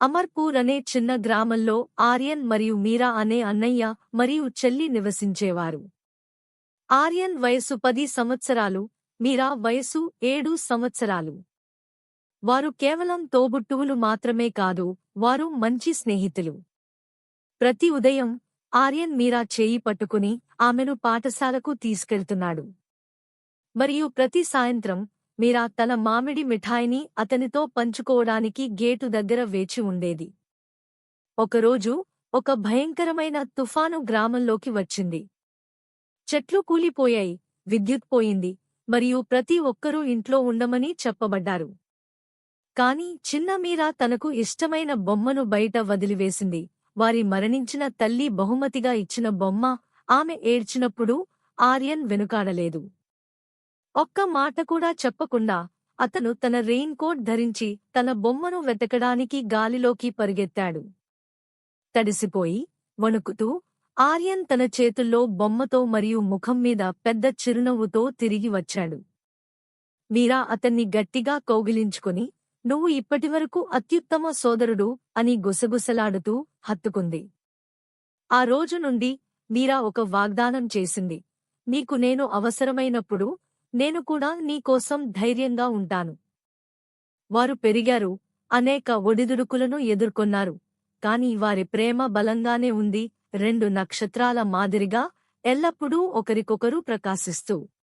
అమర్పూర్ అనే చిన్న గ్రామంలో ఆర్యన్ మరియు మీరా అనే అన్నయ్య మరియు చెల్లి నివసించేవారు. ఆర్యన్ వయసు పది సంవత్సరాలు మీరా వయసు ఏడు సంవత్సరాలు. వారు కేవలం తోబుట్టువులు మాత్రమే కాదు వారు మంచి స్నేహితులు. ప్రతి ఉదయం ఆర్యన్ మీరా చేయి పట్టుకుని ఆమెను పాఠశాలకు తీసుకెళ్తున్నాడు. మరియు ప్రతి సాయంత్రం మీరా తన మామిడి మిఠాయిని అతనితో పంచుకోవడానికి గేటు దగ్గర వేచి ఉండేది. ఒకరోజు ఒక భయంకరమైన తుఫాను గ్రామంలోకి వచ్చింది. చెట్లు కూలిపోయాయి విద్యుత్ పోయింది మరియు ప్రతి ఒక్కరూ ఇంట్లో ఉండమని చెప్పబడ్డారు. కాని చిన్న మీరా తనకు ఇష్టమైన బొమ్మను బయట వదిలివేసింది. వారి మరణించిన తల్లి బహుమతిగా ఇచ్చిన బొమ్మ ఆమె ఏడ్చినప్పుడు ఆర్యన్ వెనుకాడలేదు. ఒక్క మాట కూడా చెప్పకుండా అతను తన రెయిన్ కోట్ ధరించి తన బొమ్మను వెతకడానికి గాలిలోకి పరిగెత్తాడు. తడిసిపోయి వణుకుతూ ఆర్యన్ తన చేతుల్లో బొమ్మతో మరియు ముఖం మీద పెద్ద చిరునవ్వుతో తిరిగి వచ్చాడు. మీరా అతన్ని గట్టిగా కౌగిలించుకుని నువ్వు ఇప్పటివరకు అత్యుత్తమ సోదరుడు అని గుసగుసలాడుతూ హత్తుకుంది. ఆ రోజు నుండి మీరా ఒక వాగ్దానం చేసింది. నీకు నేను అవసరమైనప్పుడు నేను కూడా నీకోసం ధైర్యంగా ఉంటాను. వారు పెరిగారు అనేక ఒడిదుడుకులను ఎదుర్కొన్నారు కాని వారి ప్రేమ బలంగానే ఉంది. రెండు నక్షత్రాల మాదిరిగా ఎల్లప్పుడూ ఒకరికొకరు ప్రకాశిస్తూ